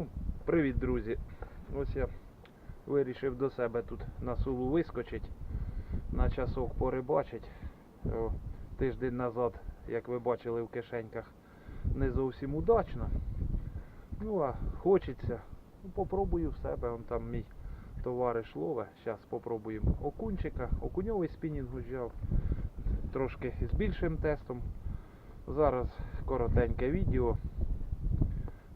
Ну, Привіт, друзі! Ось я вирішив до себе тут на сулу вискочить, на часок порибачить. Тиждень назад, як ви бачили в кишеньках, не зовсім удачно. Ну а хочеться. Ну, попробую в себе. Он там мій товариш лове. Зараз попробуємо окунчика. Окуньовий спінінг взяв. Трошки з більшим тестом. Зараз коротеньке відео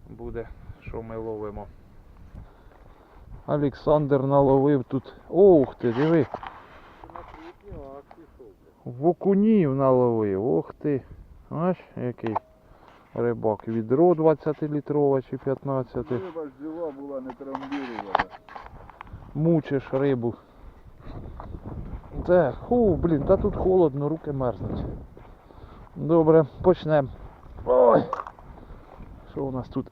буде, що ми ловимо. Олександр наловив тут. Ух ти, диви. В окунів наловив. Ох ти. Аж який рибак. Відро 20-літрове чи 15. Риба ж жива була, не трамбірувала. Мучиш рибу. Це, ху, блін, та тут холодно, руки мерзнуть. Добре, почнемо. Ой! Що у нас тут?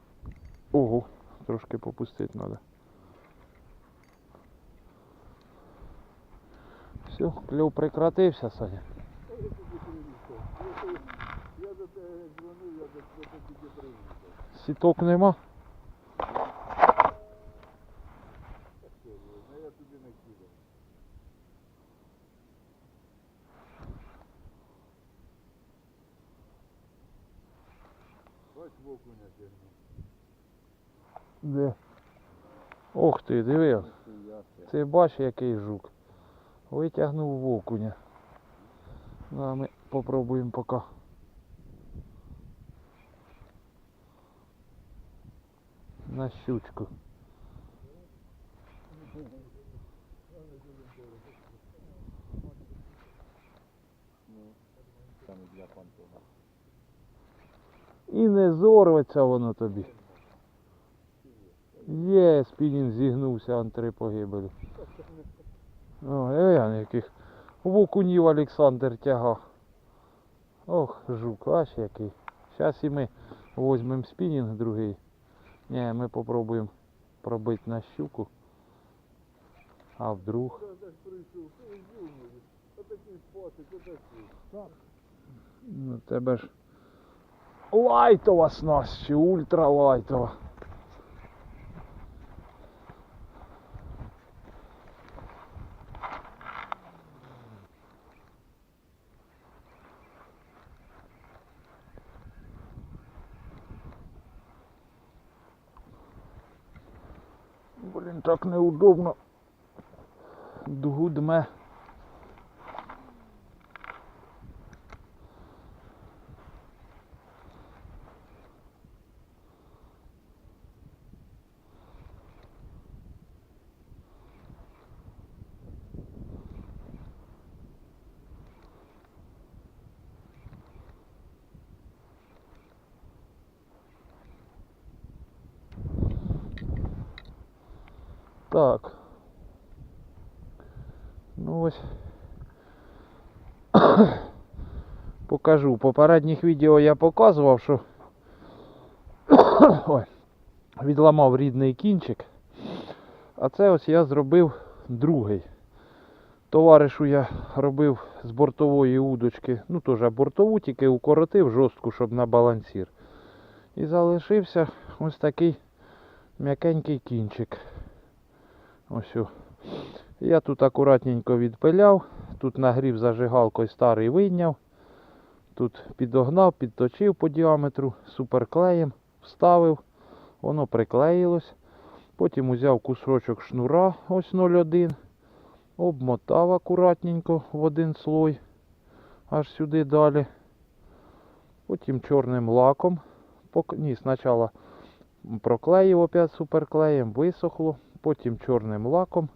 Ого, трошки попустити треба. Все, кльов прекратився, Саня. Я до тебе дзвонив, я до тебе тільки приїхав. Сіток нема. Я туди не кидав. Бач в окуня тягну. Де? Ох ти, диви. Ти бачиш, який жук. Витягнув в окуня. Ну, а ми попробуємо поки. На щучку. І не зорветься воно тобі. Є, спінінг зігнувся ан три погибелі. О, я яких. В окунів Олександр тяга. Ох, жук, аж який. Зараз і ми візьмемо спінінг другий. Ні, ми попробуємо пробити на щуку. А вдруг. Ну тебе ж лайтова снасть чи ультралайтова. Блін, так неудобно. Дугу дме. Так. Ну ось. Покажу. В попередніх відео я показував, що Ой. відламав рідний кінчик. А це ось я зробив другий. Товаришу я робив з бортової удочки, ну теж бортову, тільки укоротив жорстку, щоб на балансір. І залишився ось такий м'якенький кінчик. Ось. Я тут акуратненько відпиляв, тут нагрів зажигалкою старий вийняв. Тут підогнав, підточив по діаметру суперклеєм, вставив, воно приклеїлось. Потім узяв кусочок шнура, ось 0,1, обмотав акуратненько в один слой, аж сюди далі. Потім чорним лаком, ні, спочатку проклеїв опять суперклеєм, висохло, потім чорним лаком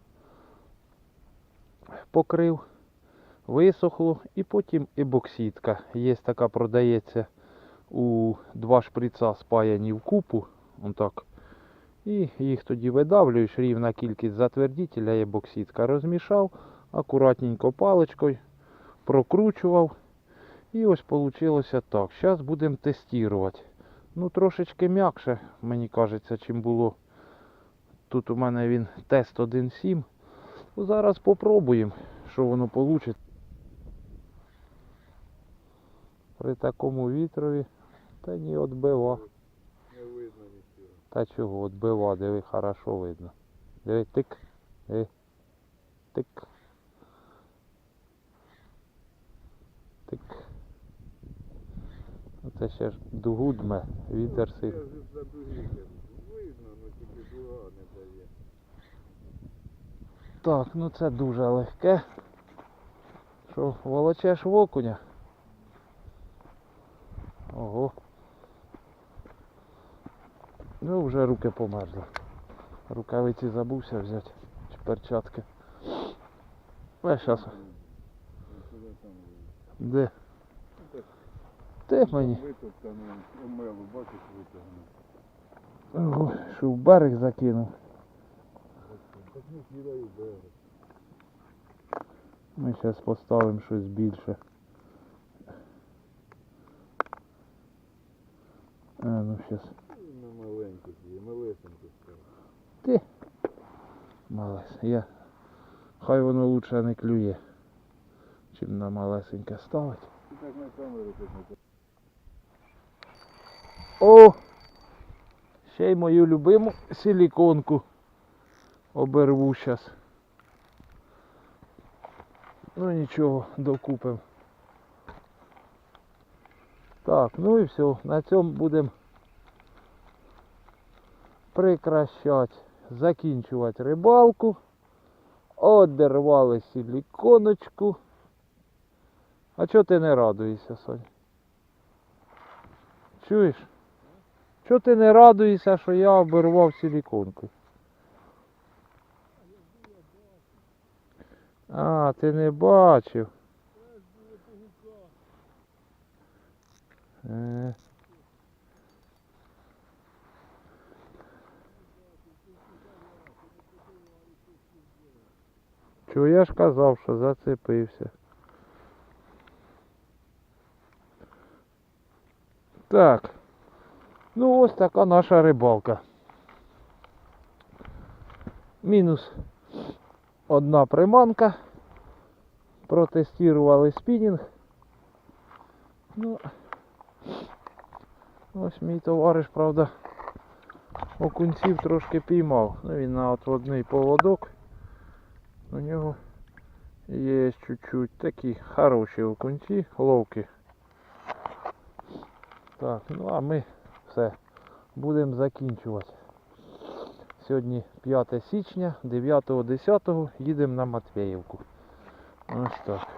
покрив, висохло і потім ебоксидка. Є така продається у два шприца спаяні в купу. Отак. І їх тоді видавлюєш, рівна кількість затвердителя ебоксидка. Розмішав, акуратненько паличкою, прокручував. І ось вийшло так. Зараз будемо тестувати. Ну, трошечки м'якше, мені кажеться, чим було. Тут у мене він тест 1.7. Ну, Зараз попробуємо, що воно вийде. При такому вітрові та ні відбива. Не видно нічого. Та чого, от бива, диви, хорошо видно. Диви, тик, диви, тик. Тик. Оце ще ж дугу дме, вітер сильний. ж за дуги видно, ну тільки дуга не дає. Так, ну це дуже легке. Що, волочеш в окуня? Ого. Ну, вже руки померзли. Рукавиці забувся взяти. Чи перчатки. А зараз. Де? Ти мені. Витоптано, омелу, бачиш, витягнув. Ого, що в берег закинув. Так не кидаю берег. Ми зараз поставимо щось більше. А, ну зараз. На маленьку є, малесеньку став. Малес. Я. Хай воно лучше не клює, чим на малесеньке ставить. Так на камеру так не О! Ще й мою любиму силіконку оберву зараз. Ну нічого, докупимо. Так, ну і все. На цьому будемо прекращати, закінчувати рибалку. Одервали силіконочку. А чого ти не радуєшся, Сонь? Чуєш? Чого ти не радуєшся, що я обірвав силіконку? А, ти не бачив. Е. Чого я ж казав, що зацепився. Так. Ну ось така наша рибалка. Мінус одна приманка. Протестували спінінг. Ну, ось мій товариш, правда, окунців трошки піймав. Ну він на отводний поводок. У нього є чуть-чуть такі хороші окунці, ловкі. Так, ну а ми все будемо закінчувати. Сьогодні 5 січня, 9.10 їдемо на Матвіївку. Ось так.